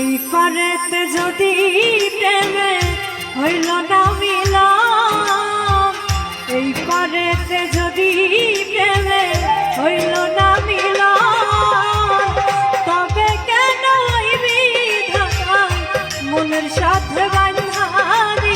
এই পারেতে যদি প্রেমে হইল না মিলা, এই পারেতে যদি প্রেমে হইল না মিলা, তবে কেন মনের সাথে বান্ধারি